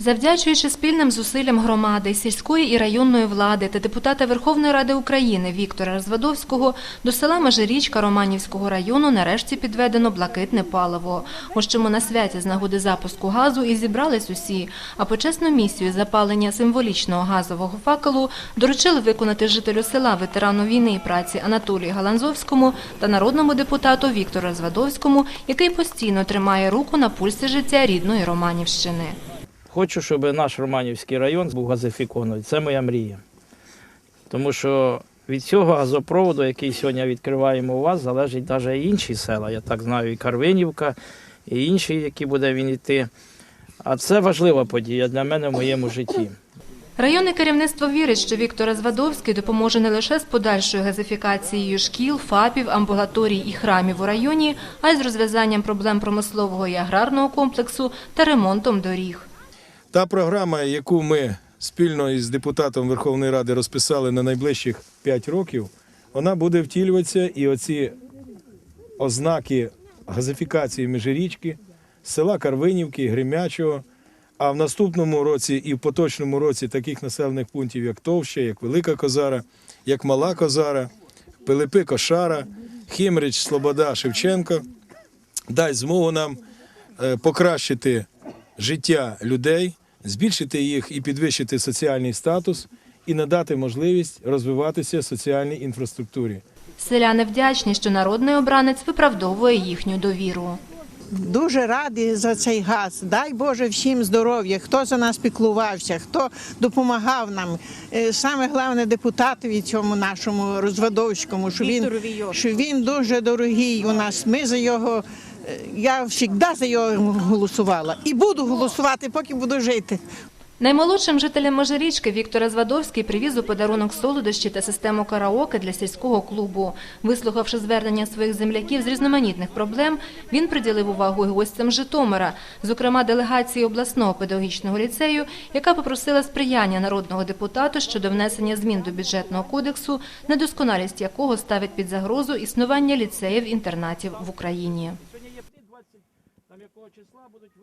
Завдячуючи спільним зусиллям громади, сільської і районної влади та депутата Верховної Ради України Віктора Розвадовського до села Межирічка Романівського району нарешті підведено блакитне паливо. Ось чому на святі з нагоди запуску газу і зібрались усі, а почесну місію запалення символічного газового факелу доручили виконати жителю села ветерану війни і праці Анатолію Галанзовському та народному депутату Віктору Розвадовському, який постійно тримає руку на пульсі життя рідної Романівщини. Хочу, щоб наш Романівський район був газифікований. Це моя мрія. Тому що від цього газопроводу, який сьогодні відкриваємо у вас, залежить навіть і інші села. Я так знаю, і Карвинівка, і інші, які буде він йти. А це важлива подія для мене в моєму житті. Районне керівництво вірить, що Віктор Розвадовський допоможе не лише з подальшою газифікацією шкіл, ФАПів, амбулаторій і храмів у районі, а й з розв'язанням проблем промислового і аграрного комплексу та ремонтом доріг. Та програма, яку ми спільно із депутатом Верховної Ради розписали на найближчих 5 років, вона буде втілюватися і оці ознаки газифікації Межирічки, села Карвинівки, Гремячого. А в наступному році і в поточному році таких населених пунктів, як Товща, як Велика Козара, як Мала Козара, Пилипи Кошара, Хімрич, Слобода, Шевченко, дасть змогу нам е, покращити життя людей, збільшити їх і підвищити соціальний статус, і надати можливість розвиватися соціальній інфраструктурі. Селяни вдячні, що народний обранець виправдовує їхню довіру. Дуже раді за цей газ. Дай Боже всім здоров'я, хто за нас піклувався, хто допомагав нам. Е, Саме головне депутатові цьому нашому розвадовському, що він, що він дуже дорогий у нас. Ми за його. Е, Я завжди за його голосувала і буду голосувати, поки буду жити. Наймолодшим жителям Межирічки Віктор Розвадовський привіз у подарунок солодощі та систему караоке для сільського клубу. Вислухавши звернення своїх земляків з різноманітних проблем, він приділив увагу гостям Житомира, зокрема делегації обласного педагогічного ліцею, яка попросила сприяння народного депутата щодо внесення змін до бюджетного кодексу, недосконалість якого ставить під загрозу існування ліцеїв-інтернатів в Україні. Там якого числа будуть